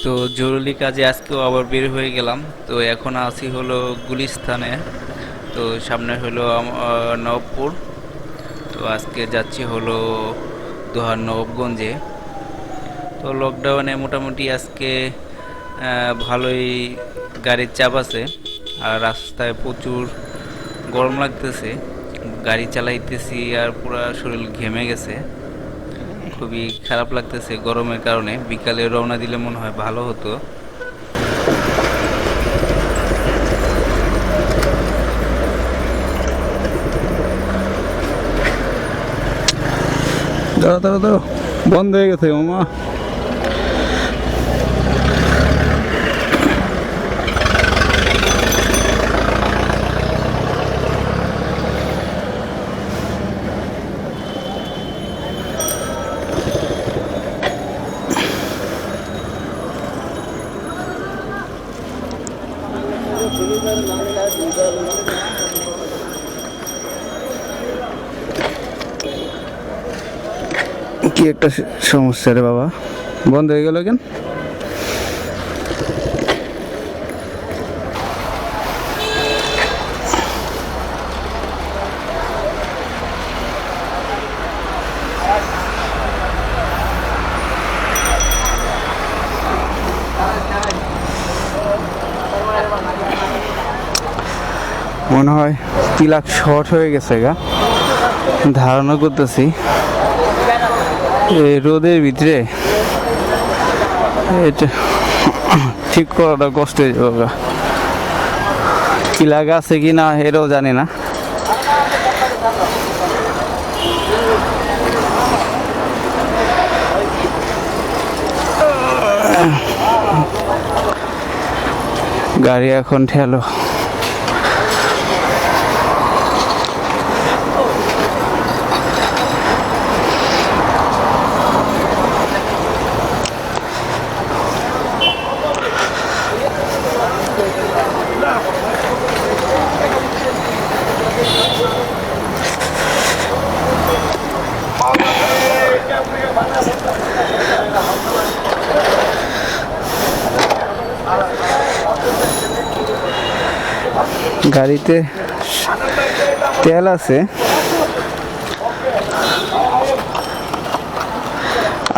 তো জরুরি কাজে আজকেও আবার বের হয়ে গেলাম। তো এখন আছি হলো গুলিস্তানে। তো সামনে হলো নবপুর। তো আজকে যাচ্ছি হলো দোহার নবগঞ্জে। তো লকডাউনে মোটামুটি আজকে ভালোই গাড়ির চাপ আছে। আর রাস্তায় প্রচুর গরম লাগতেছে। গাড়ি চালাইতেছি আর পুরা শরীর ঘেমে গেছে। খুবই খারাপ লাগতেছে গরমের কারণে। বিকালে রওনা দিলে মনে হয় ভালো হতো। দাঁড়া দাঁড়া দাঁড়া বন্ধ হয়ে গেছে, মামা কি একটা সমস্যা রে বাবা। বন্ধ হয়ে গেল কেন? মনে হয় তিলাক শর্ট হয়ে গেছে গা। ধারণা করতেছি। রোদের ভিতরে ঠিক করাটা কষ্ট হয়ে যাবে কি লাগা আছে কি না এটাও জানি না। গাড়ি এখন ঠেলো। গাড়িতে তেল আছে।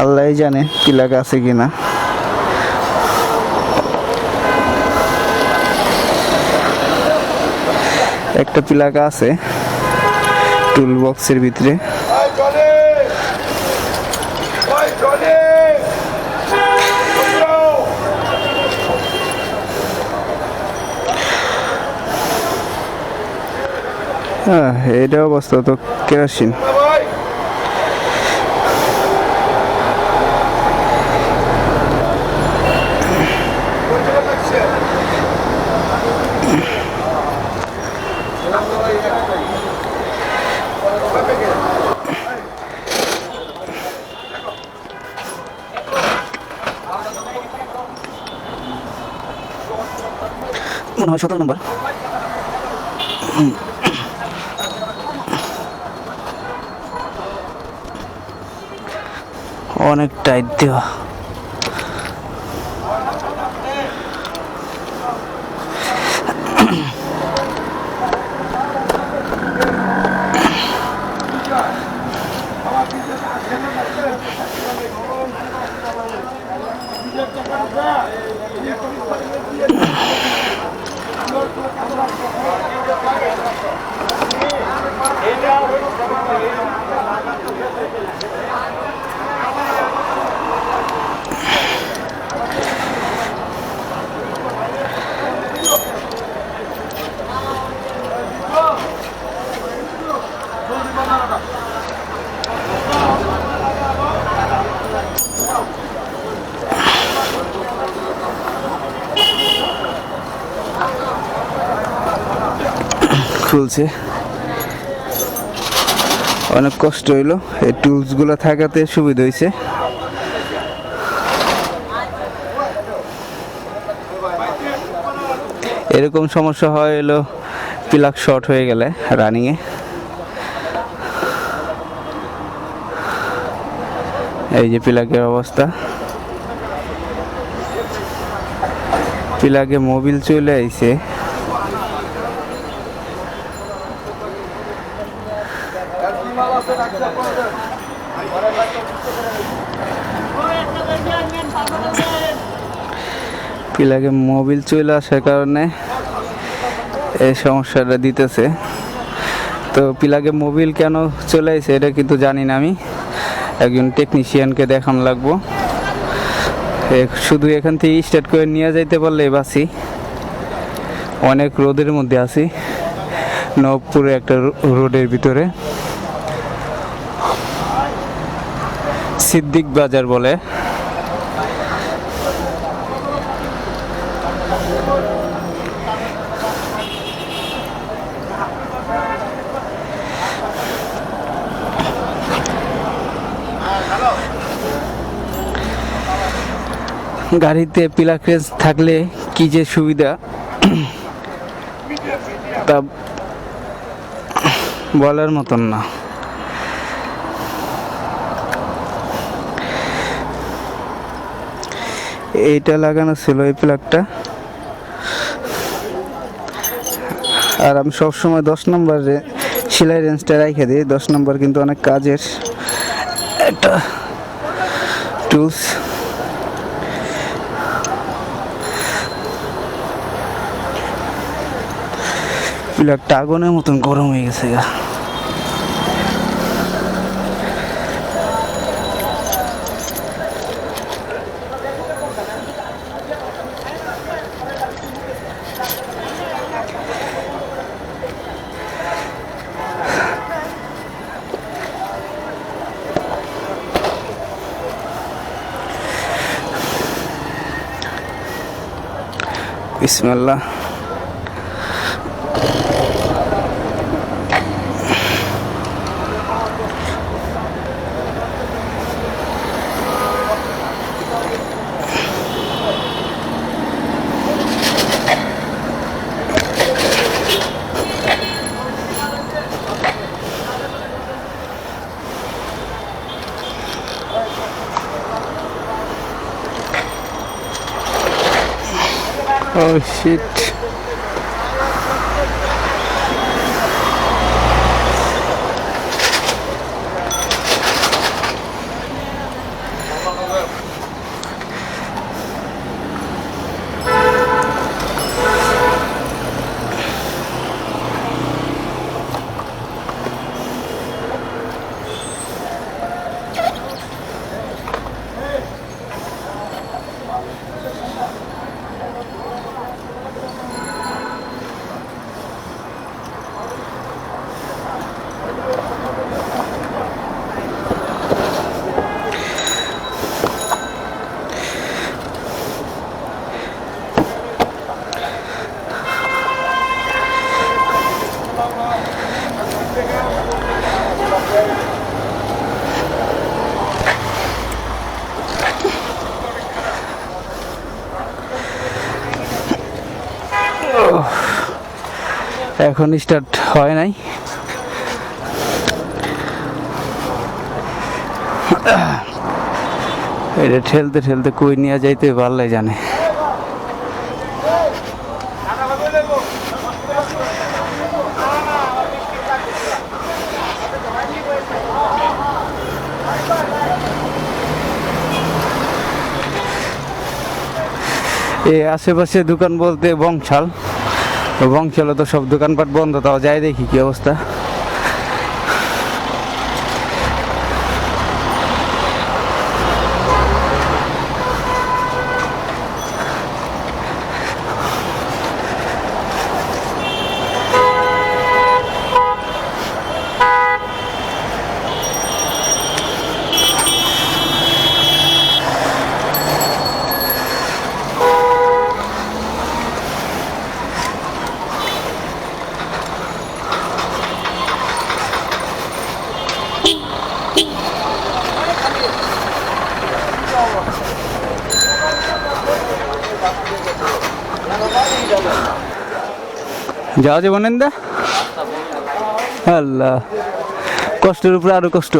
আল্লাহ জানে পিলাক আছে কিনা। একটা পিলাকা আছে টুল বক্সের ভিতরে। হ্যাঁ এটা অবস্থা তো কেরাসিন। মনে হয় সতেরো নম্বর। অনেক টাইট দেওয়া। খুলছে। অনেক কষ্ট হইল। এই টুলসগুলো থাকাতে সুবিধা হয়েছে এরকম সমস্যা হয় এলো পিলাক শর্ট হয়ে গেলে রানিংয়ে এই যে পিলাকের অবস্থা। পিলাকে মোবিল চলে আইছে আর কি মাল আছে রাখতে পারবেন পিলাকে মোবিল চলে আসার কারণে এই সমস্যাটা দিতেছে। তো পিলাকে মোবিল কেন চলে আসে এটা কিন্তু জানি না আমি। একজন টেকনিশিয়ানকে দেখান লাগবো। শুধু এখান থেকে স্টার্ট করে নিয়ে যাইতে পারলে বাসি অনেক রোদের মধ্যে আছি। নবপুরে একটা রোডের ভিতরে। সিদ্দিক বাজার বলে। গাড়িতে পিলার ক্রেজ থাকলে কি যে সুবিধা? তা বলার মতন না। এইটা লাগানো ছিল এই প্লাগটা আর আমি সবসময় দশ নম্বরে সেলাই রেঞ্জটা রেখে দিই। দশ নম্বর কিন্তু অনেক কাজের একটা টুলস প্লাগটা আগুনের মতন গরম হয়ে গেছে গা। Oh shit. এখন স্টার্ট হয় নাই। এটা ঠেলতে ঠেলতে কই নিয়ে যাইতে পারলে জানে। এই আশেপাশে দোকান বলতে বংশাল। বংশালে তো সব দোকানপাট বন্ধ, তাও যাই দেখি কি অবস্থা। যাওয়া যাব নেন দা আল্লাহ, কষ্টের উপরে আরও কষ্ট।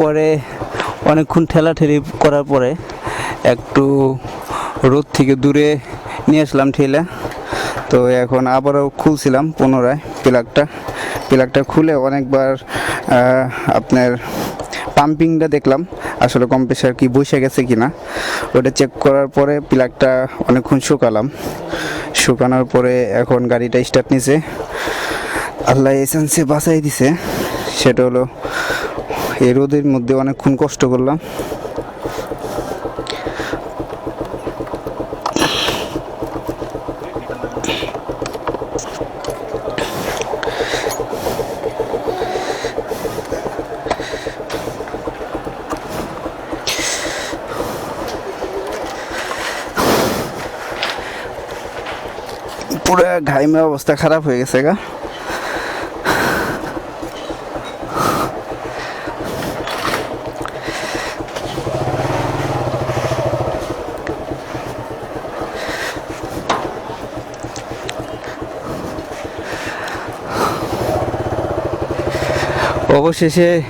পরে অনেকক্ষণ ঠেলা ঠেলি করার পরে একটু রোদ থেকে দূরে নিয়ে আসলাম ঠেলে। তো এখন আবারও খুলছিলাম পুনরায় প্লাগটা। প্লাগটা খুলে অনেকবার আপনার পাম্পিংটা দেখলাম, আসলে কম্প্রেসার কি বসে গেছে কি না ওটা চেক করার পরে প্লাগটা অনেকক্ষণ শুকালাম। শুকানোর পরে এখন গাড়িটা স্টার্ট নিছে। আল্লাহ এসেন্সে বাঁচাই দিছে। সেটা হলো এই রোদের মধ্যে অনেকক্ষণ কষ্ট করলাম পুরো ঘাইমে অবস্থা খারাপ হয়ে গেছে গা। অবশেষে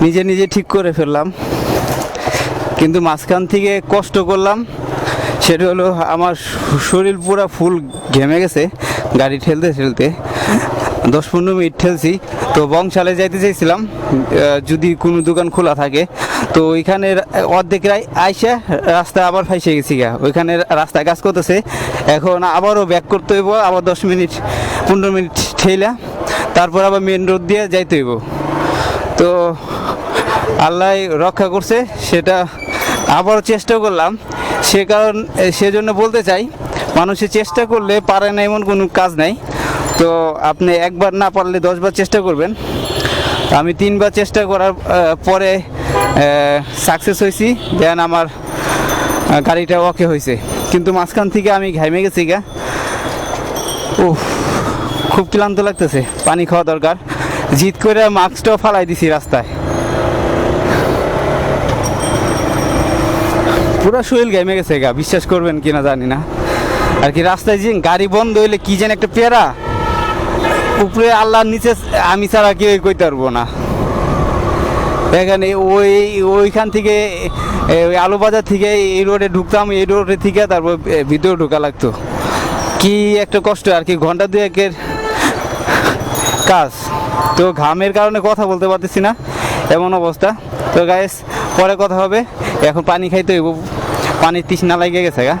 নিজে নিজে ঠিক করে ফেললাম। কিন্তু মাঝখান থেকে কষ্ট করলাম। সেটা হলো আমার শরীর পুরো ফুল ঘেমে গেছে, গাড়ি ঠেলতে ঠেলতে। দশ পনেরো মিনিট ঠেলছি, তো বংশালে যাইতে চাইছিলাম যদি কোনো দোকান খোলা থাকে, তো ওইখানে অর্ধেক আইসা রাস্তা আবার ফাইসে গেছি গা। ওইখানে রাস্তায় কাজ করতেছে, এখন আবারও ব্যাক করতে হইব, আবার দশ মিনিট, পনেরো মিনিট ঠেলা তারপর আবার মেন রোড দিয়ে যাইতে হইব। তো আল্লাহ রক্ষা করছে, সেটা আবারও চেষ্টা করলাম। সে কারণ সেজন্য বলতে চাই মানুষের চেষ্টা করলে পারে না এমন কোনো কাজ নাই। তো আপনি একবার না পারলে দশবার চেষ্টা করবেন। আমি তিনবার চেষ্টা করার পরে সাকসেস হয়েছি দেন আমার গাড়িটা ওকে হয়েছে। কিন্তু মাঝখান থেকে আমি ঘাইমে গেছি গা। উফ, খুব ক্লান্ত লাগতেছে, পানি খাওয়া দরকার। জিত করে মাস্কটাও ফালাই দিছি রাস্তায়। পুরো শরীর ঘেমে গেছে গা, বিশ্বাস করবেন কিনা জানি না। আর কি রাস্তায় যে গাড়ি বন্ধ হইলে কি যেন একটা পেয়ারা। উপরে আল্লাহর নিচে আমি ছাড়া কেউ কইতে পারব না। এখানে ওই, ওইখান থেকে আলু বাজার থেকে এই রোডে ঢুকতাম, এই রোডে থেকে তারপর ভিতরে ঢোকা লাগতো। কি একটা কষ্ট, আর কি ঘণ্টা দুয়েকের কাজ। তো ঘামের কারণে কথা বলতে পারতেছি না, এমন অবস্থা। তো গাইস পরে কথা হবে, এখন পানি খাইতে হইব। পানির তৃষ্ণা লাগে গেছে গা?